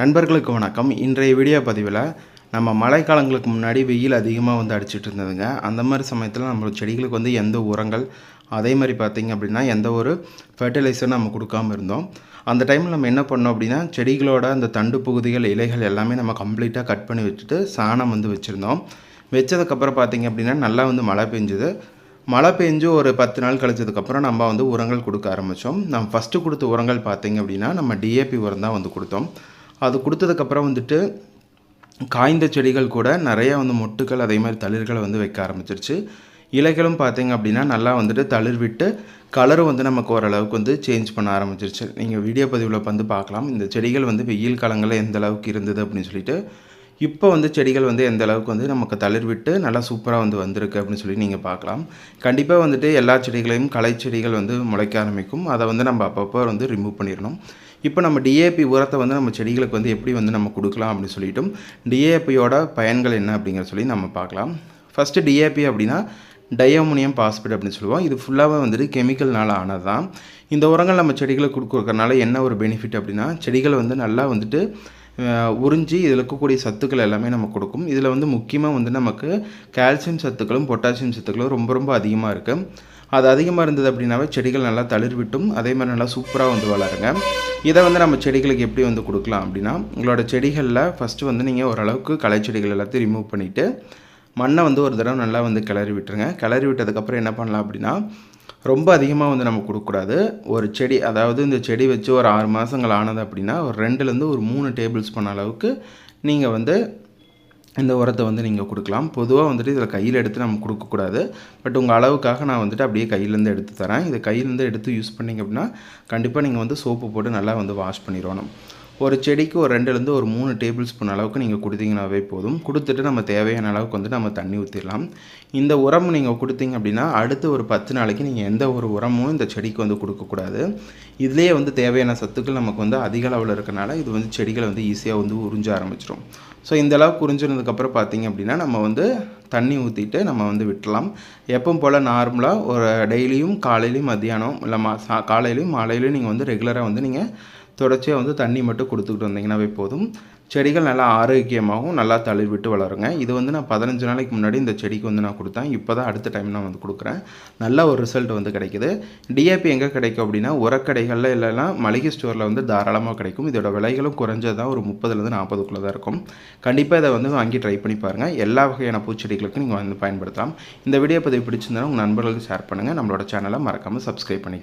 நண்பர்களுக்கு வணக்கம். இன்றைய வீடியோ பதிவில் நம்ம மழைக்காலங்களுக்கு முன்னாடி வெயில் அதிகமாக வந்து அடிச்சிட்டு இருந்ததுங்க. அந்த மாதிரி சமயத்தில் நம்ம செடிகளுக்கு வந்து எந்த உரங்கள் அதே மாதிரி பார்த்திங்க அப்படின்னா எந்த ஒரு ஃபர்டிலைசர் நம்ம கொடுக்காம இருந்தோம். அந்த டைமில் நம்ம என்ன பண்ணோம் அப்படின்னா செடிகளோட அந்த தண்டு பகுதிகள் இலைகள் எல்லாமே நம்ம கம்ப்ளீட்டாக கட் பண்ணி வச்சுட்டு சாணம் வந்து வச்சுருந்தோம். வச்சதுக்கப்புறம் பார்த்திங்க அப்படின்னா நல்லா வந்து மழை பெஞ்சுது. மழை பெஞ்சு ஒரு பத்து நாள் கழிச்சதுக்கப்புறம் நம்ம வந்து உரங்கள் கொடுக்க ஆரம்பித்தோம் நம்ம ஃபஸ்ட்டு கொடுத்த உரங்கள் பார்த்திங்க அப்படின்னா நம்ம டிஏபி உரம் தான் வந்து கொடுத்தோம். அது கொடுத்ததுக்கப்புறம் வந்துட்டு காய்ந்த செடிகள் கூட நிறைய வந்து மொட்டுக்கள் அதே மாதிரி தளிர்களை வந்து வைக்க ஆரம்பிச்சிருச்சு. இலைகளும் பார்த்தீங்க அப்படின்னா நல்லா வந்துட்டு தளிர் விட்டு கலரும் வந்து நமக்கு ஓரளவுக்கு வந்து சேஞ்ச் பண்ண ஆரம்பிச்சிருச்சு. நீங்கள் வீடியோ பதிவில் வந்து பார்க்கலாம். இந்த செடிகள் வந்து வெயில் காலங்களில் எந்த அளவுக்கு இருந்தது அப்படின்னு சொல்லிட்டு. இப்போ வந்து செடிகள் வந்து எந்த அளவுக்கு வந்து நமக்கு தளிர் விட்டு நல்லா சூப்பராக வந்து வந்திருக்கு அப்படின்னு சொல்லி நீங்கள் பார்க்கலாம். கண்டிப்பாக வந்துட்டு எல்லா செடிகளையும் களை செடிகள் வந்து முளைக்க ஆரம்பிக்கும். அதை வந்து நம்ம அப்பப்போ வந்து ரிமூவ் பண்ணிடணும். இப்போ நம்ம டிஏபி உரத்தை வந்து நம்ம செடிகளுக்கு வந்து எப்படி வந்து நம்ம கொடுக்கலாம் அப்படின்னு சொல்லிட்டும் டிஏபியோட பயன்கள் என்ன அப்படிங்கிற சொல்லி நம்ம பார்க்கலாம். ஃபஸ்ட்டு டிஏபி அப்படின்னா டயமோனியம் பாஸ்பேட் அப்படின்னு சொல்லுவோம். இது ஃபுல்லாகவே வந்துட்டு கெமிக்கல்னால ஆனது தான் இந்த உரங்கள் நம்ம செடிகளுக்கு கொடுக்கறதுனால என்ன ஒரு பெனிஃபிட் அப்படின்னா செடிகள் வந்து நல்லா வந்துட்டு உறிஞ்சி இதில் இருக்கக்கூடிய சத்துக்கள் எல்லாமே நம்ம கொடுக்கும். இதில் வந்து முக்கியமாக வந்து நமக்கு கால்சியம் சத்துக்களும் பொட்டாசியம் சத்துக்களும் ரொம்ப ரொம்ப அதிகமாக இருக்குது அது அதிகமாக இருந்தது அப்படின்னாவே செடிகள் நல்லா தளிர்விட்டும். அதே மாதிரி நல்லா சூப்பராக வந்து வளருங்க. இதை வந்து நம்ம செடிகளுக்கு எப்படி வந்து கொடுக்கலாம் அப்படின்னா உங்களோட செடிகளில் ஃபஸ்ட்டு வந்து நீங்கள் ஓரளவுக்கு களை செடிகள் எல்லாத்தையும் ரிமூவ் பண்ணிவிட்டு மண்ணை வந்து ஒரு தடவை நல்லா வந்து கிளறி விட்டுருங்க. கிளறி விட்டதுக்கப்புறம் என்ன பண்ணலாம் அப்படின்னா ரொம்ப அதிகமாக வந்து நம்ம கொடுக்கக்கூடாது. ஒரு செடி அதாவது இந்த செடி வச்சு ஒரு ஆறு மாதங்கள் ஆனது அப்படின்னா ஒரு ரெண்டுலேருந்து ஒரு மூணு டேபிள் ஸ்பூன் அளவுக்கு நீங்கள் வந்து இந்த உரத்தை வந்து நீங்கள் கொடுக்கலாம். பொதுவாக வந்துட்டு இதில் கையில் எடுத்து நம்ம கொடுக்கக்கூடாது பட் உங்கள் அளவுக்காக நான் வந்துட்டு அப்படியே கையிலேருந்து எடுத்து தரேன். இதை கையிலேருந்து எடுத்து யூஸ் பண்ணிங்க அப்படின்னா கண்டிப்பாக நீங்கள் வந்து சோப்பு போட்டு நல்லா வந்து வாஷ் பண்ணிடணும். ஒரு செடிக்கு ஒரு ரெண்டுலேருந்து ஒரு மூணு டேபிள் ஸ்பூன் அளவுக்கு நீங்கள் கொடுத்தீங்கனாவே போதும். கொடுத்துட்டு நம்ம தேவையான அளவுக்கு வந்து நம்ம தண்ணி ஊற்றிடலாம் இந்த உரம் நீங்கள் கொடுத்தீங்க அப்படின்னா அடுத்து ஒரு பத்து நாளைக்கு நீங்கள் எந்த ஒரு உரமும் இந்த செடிக்கு வந்து கொடுக்கக்கூடாது இதுலேயே வந்து தேவையான சத்துக்கள் நமக்கு வந்து அதிக அளவில் இருக்கனால இது வந்து செடிகளை வந்து ஈஸியாக வந்து உறிஞ்ச ஆரம்பிச்சிடும் ஸோ இந்தளவு அளவுக்கு பார்த்தீங்க அப்படின்னா நம்ம வந்து தண்ணி ஊற்றிட்டு நம்ம வந்து விட்டுலாம் எப்பவும் போல் நார்மலாக ஒரு டெய்லியும் காலையிலையும் மத்தியானம் இல்லை மா சா காலையிலையும் மாலையிலையும் நீங்கள் வந்து ரெகுலராக வந்து நீங்கள் தொடர்ச்சியாக வந்து தண்ணி மட்டும் கொடுத்துக்கிட்டு வந்தீங்கன்னாவே போதும். செடிகள் நல்லா ஆரோக்கியமாகவும் நல்லா தளிர்விட்டு வளருங்க. இது வந்து நான் பதினஞ்சு நாளைக்கு முன்னாடி இந்த செடிக்கு வந்து நான் கொடுத்தேன். இப்போ தான் அடுத்த டைம் நான் வந்து கொடுக்குறேன். நல்ல ஒரு ரிசல்ட் வந்து கிடைக்குது. டிஏபி எங்கே கிடைக்கும் அப்படின்னா உரக்கடைகளில் இல்லைன்னா மளிகை ஸ்டோரில் வந்து தாராளமாக கிடைக்கும். இதோட விலைகளும் குறைஞ்சது தான் ஒரு முப்பதுலேருந்து நாற்பதுக்குள்ளே தான் இருக்கும். கண்டிப்பாக இதை வந்து வாங்கி ட்ரை பண்ணி பாருங்கள் எல்லா வகையான பூச்செடிகளுக்கும் நீங்கள் வந்து பயன்படுத்தலாம். இந்த வீடியோ பதிவு பிடிச்சிருந்தாலும் உங்கள் நண்பர்களுக்கு ஷேர் பண்ணுங்கள் நம்மளோட சேனலை மறக்காமல் சப்ஸ்கிரைப் பண்ணிக்கோங்க.